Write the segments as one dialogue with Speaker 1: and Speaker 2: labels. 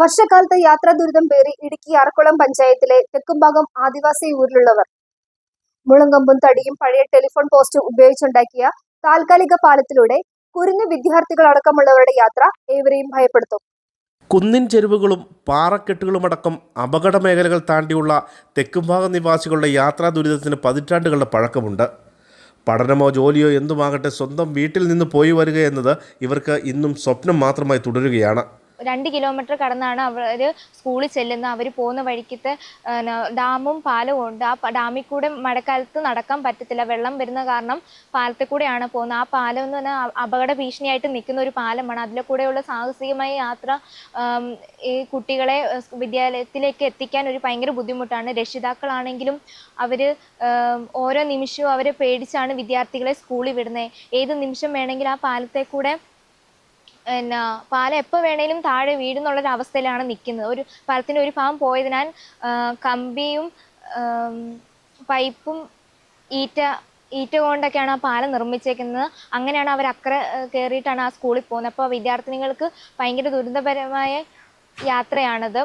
Speaker 1: വർഷക്കാലത്ത് യാത്രാ ദുരിതം പേറി ഇടുക്കി അറക്കുളം പഞ്ചായത്തിലെ തെക്കുംഭാഗം ആദിവാസി ഊരിലുള്ളവർ. മുളങ്കമ്പും തടിയും പഴയ ടെലിഫോൺ പോസ്റ്റ് ഉപയോഗിച്ചുണ്ടാക്കിയ താൽക്കാലിക പാലത്തിലൂടെ കുരുന്ന് വിദ്യാർത്ഥികളടക്കമുള്ളവരുടെ യാത്ര ഏവരെയും ഭയപ്പെടുത്തും.
Speaker 2: കുന്നിൻ ചെരുവുകളും പാറക്കെട്ടുകളുമടക്കം അപകട മേഖലകൾ താണ്ടിയുള്ള തെക്കുംഭാഗം നിവാസികളുടെ യാത്രാ ദുരിതത്തിന് പതിറ്റാണ്ടുകളുടെ പഴക്കമുണ്ട്. പഠനമോ ജോലിയോ എന്തുമാകട്ടെ സ്വന്തം വീട്ടിൽ നിന്ന് പോയി വരിക എന്നത് ഇവർക്ക് ഇന്നും സ്വപ്നം മാത്രമായി തുടരുകയാണ്.
Speaker 3: രണ്ട് കിലോമീറ്റർ കടന്നാണ് അവർ സ്കൂളിൽ ചെല്ലുന്നത്. അവർ പോകുന്ന വഴിക്കത്തെ ഡാമും പാലവും ഉണ്ട്. ആ ഡാമിൽ കൂടെ മഴക്കാലത്ത് നടക്കാൻ പറ്റത്തില്ല. വെള്ളം വരുന്ന കാരണം പാലത്തിൽ കൂടെയാണ് പോകുന്നത്. ആ പാലം എന്ന് പറഞ്ഞാൽ അപകട ഭീഷണിയായിട്ട് നിൽക്കുന്ന ഒരു പാലമാണ്. അതിലെ കൂടെയുള്ള സാഹസികമായ യാത്ര ഈ കുട്ടികളെ വിദ്യാലയത്തിലേക്ക് എത്തിക്കാൻ ഒരു ഭയങ്കര ബുദ്ധിമുട്ടാണ്. രക്ഷിതാക്കളാണെങ്കിലും അവർ ഓരോ നിമിഷവും അവരെ പേടിച്ചാണ് വിദ്യാർത്ഥികളെ സ്കൂളിൽ വിടുന്നത്. ഏത് നിമിഷം വേണമെങ്കിലും ആ പാലത്തെ കൂടെ എന്നാ പാലം എപ്പോൾ വേണേലും താഴെ വീടുന്നുള്ളൊരു അവസ്ഥയിലാണ് നിൽക്കുന്നത് ഒരു പാലത്തിന്റെ ഒരു ഭാഗം പോയതിനാൽ കമ്പിയും പൈപ്പും ഈറ്റ ഈറ്റ കൊണ്ടൊക്കെയാണ് ആ പാലം നിർമ്മിച്ചേക്കുന്നത്. അങ്ങനെയാണ് അവർ അക്കരെ കയറിയിട്ടാണ് ആ സ്കൂളിൽ പോകുന്നത്. അപ്പോൾ വിദ്യാർത്ഥിനികൾക്ക് ഭയങ്കര ദുരിതപരമായ യാത്രയാണത്.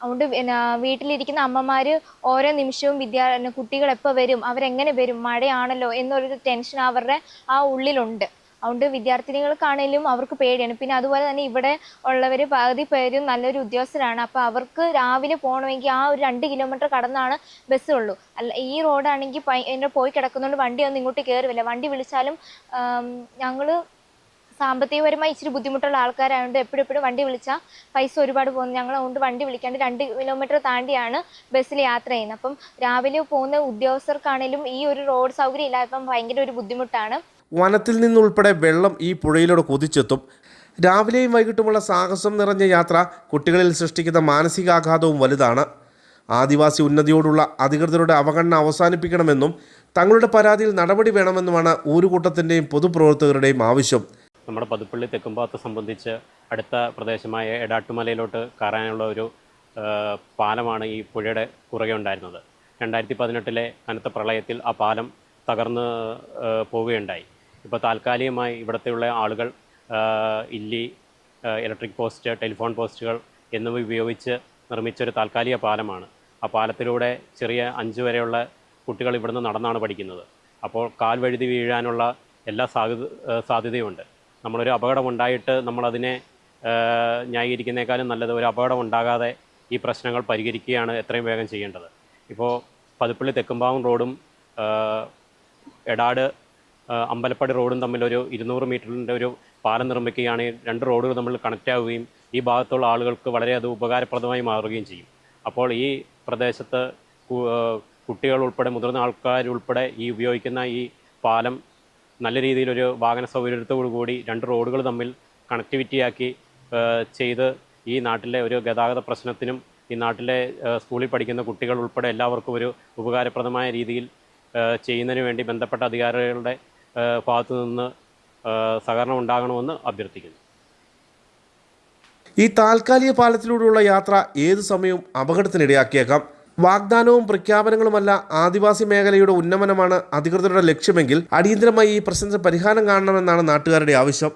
Speaker 3: അതുകൊണ്ട് പിന്നെ വീട്ടിലിരിക്കുന്ന അമ്മമാർ ഓരോ നിമിഷവും വിദ്യാ കുട്ടികൾ എപ്പോൾ വരും? അവരെങ്ങനെ വരും? മഴയാണല്ലോ എന്നൊരു ടെൻഷൻ അവരുടെ ആ ഉള്ളിലുണ്ട്. അതുകൊണ്ട് വിദ്യാർത്ഥിനികൾക്കാണേലും അവർക്ക് പേടിയാണ്. പിന്നെ അതുപോലെ തന്നെ ഇവിടെ ഉള്ളവർ പകുതി പേരും നല്ലൊരു ഉദ്യോഗസ്ഥരാണ്. അപ്പോൾ അവർക്ക് രാവിലെ പോകണമെങ്കിൽ ആ ഒരു രണ്ട് കിലോമീറ്റർ കടന്നാണ് ബസ് ഉള്ളൂ. അല്ല ഈ റോഡാണെങ്കിൽ എന്റെ പോയി കിടക്കുന്നതുകൊണ്ട് വണ്ടിയൊന്നും ഇങ്ങോട്ട് കയറില്ല വണ്ടി വിളിച്ചാലും ഞങ്ങൾ സാമ്പത്തികപരമായി ഇച്ചിരി ബുദ്ധിമുട്ടുള്ള ആൾക്കാരായതുകൊണ്ട് എപ്പോഴും എപ്പോഴും വണ്ടി വിളിച്ചാൽ പൈസ ഒരുപാട് പോകുന്നു ഞങ്ങൾ അതുകൊണ്ട് വണ്ടി വിളിക്കാണ്ട് രണ്ട് കിലോമീറ്റർ താണ്ടിയാണ് ബസ്സിൽ യാത്ര ചെയ്യുന്നത്. അപ്പം രാവിലെ പോകുന്ന ഉദ്യോഗസ്ഥർക്കാണേലും ഈ ഒരു റോഡ് സൗകര്യം ഇല്ലാത്തപ്പം ഭയങ്കര ഒരു ബുദ്ധിമുട്ടാണ്.
Speaker 2: വനത്തിൽ നിന്നുൾപ്പെടെ വെള്ളം ഈ പുഴയിലൂടെ കുതിച്ചെത്തും. രാവിലെയും വൈകിട്ടുമുള്ള സാഹസം നിറഞ്ഞ യാത്ര കുട്ടികളിൽ സൃഷ്ടിക്കുന്ന മാനസികാഘാതവും വലുതാണ്. ആദിവാസി ഉന്നതിയോടുള്ള അധികൃതരുടെ അവഗണന അവസാനിപ്പിക്കണമെന്നും തങ്ങളുടെ പരാതിയിൽ നടപടി വേണമെന്നുമാണ് ഊരുകൂട്ടത്തിന്റെയും പൊതുപ്രവർത്തകരുടെയും ആവശ്യം.
Speaker 4: നമ്മുടെ പതുപ്പള്ളി തെക്കുംഭാഗത്ത് സംബന്ധിച്ച് അടുത്ത പ്രദേശമായ എടാട്ടുമലയിലോട്ട് കയറാനുള്ള ഒരു പാലമാണ് ഈ പുഴയുടെ കുറുകെ ഉണ്ടായിരുന്നത്. രണ്ടായിരത്തി പതിനെട്ടിലെ കനത്ത പ്രളയത്തിൽ ആ പാലം തകർന്ന് പോവുകയുണ്ടായി. ഇപ്പോൾ താൽക്കാലികമായി ഇവിടുത്തെയുള്ള ആളുകൾ ഇല്ലി ഇലക്ട്രിക് പോസ്റ്റ് ടെലിഫോൺ പോസ്റ്റുകൾ എന്നിവ ഉപയോഗിച്ച് നിർമ്മിച്ച ഒരു താൽക്കാലിക പാലമാണ്. ആ പാലത്തിലൂടെ ചെറിയ അഞ്ച് വരെയുള്ള കുട്ടികൾ ഇവിടുന്ന് നടന്നാണ് പഠിക്കുന്നത്. അപ്പോൾ കാൽ വഴുതി വീഴാനുള്ള എല്ലാ സാധ്യത സാധ്യതയുമുണ്ട് നമ്മളൊരു അപകടം ഉണ്ടായിട്ട് നമ്മളതിനെ ന്യായീകരിക്കുന്നേക്കാളും നല്ലത് ഒരു അപകടം ഉണ്ടാകാതെ ഈ പ്രശ്നങ്ങൾ പരിഹരിക്കുകയാണ് എത്രയും വേഗം ചെയ്യേണ്ടത്. ഇപ്പോൾ പതിപ്പള്ളി തെക്കുംപാവം റോഡും എടാട് അമ്പലപ്പടി റോഡും തമ്മിലൊരു ഇരുന്നൂറ് മീറ്ററിന്റെ ഒരു പാലം നിർമ്മിക്കുകയാണ്. രണ്ട് റോഡുകൾ തമ്മിൽ കണക്റ്റ് ആവുകയും ഈ ഭാഗത്തുള്ള ആളുകൾക്ക് വളരെ അത് ഉപകാരപ്രദമായി മാറുകയും ചെയ്യും. അപ്പോൾ ഈ പ്രദേശത്ത് കുട്ടികൾ ഉൾപ്പെടെ മുതിർന്ന ആൾക്കാരുൾപ്പെടെ ഈ ഉപയോഗിക്കുന്ന ഈ പാലം നല്ല രീതിയിലൊരു വാഹന സൗകര്യത്തോടു കൂടി രണ്ട് റോഡുകൾ തമ്മിൽ കണക്ടിവിറ്റിയാക്കി ചെയ്ത് ഈ നാട്ടിലെ ഒരു ഗതാഗത പ്രശ്നത്തിനും ഈ നാട്ടിലെ സ്കൂളിൽ പഠിക്കുന്ന കുട്ടികൾ ഉൾപ്പെടെ എല്ലാവർക്കും ഒരു ഉപകാരപ്രദമായ രീതിയിൽ ചെയ്യുന്നതിന് വേണ്ടി ബന്ധപ്പെട്ട അധികാരികളുടെ ഭാഗത്തു നിന്ന് സഹകരണം ഉണ്ടാകണമെന്ന് അഭ്യർത്ഥിക്കുന്നു.
Speaker 2: ഈ താൽക്കാലിക പാലത്തിലൂടെയുള്ള യാത്ര ഏതു സമയവും അപകടത്തിനിടയാക്കിയേക്കാം. വാഗ്ദാനവും പ്രഖ്യാപനങ്ങളുമല്ല ആദിവാസി മേഖലയുടെ ഉന്നമനമാണ് അധികൃതരുടെ ലക്ഷ്യമെങ്കിൽ അടിയന്തരമായി ഈ പ്രശ്നത്തിന് പരിഹാരം കാണണമെന്നാണ് നാട്ടുകാരുടെ ആവശ്യം.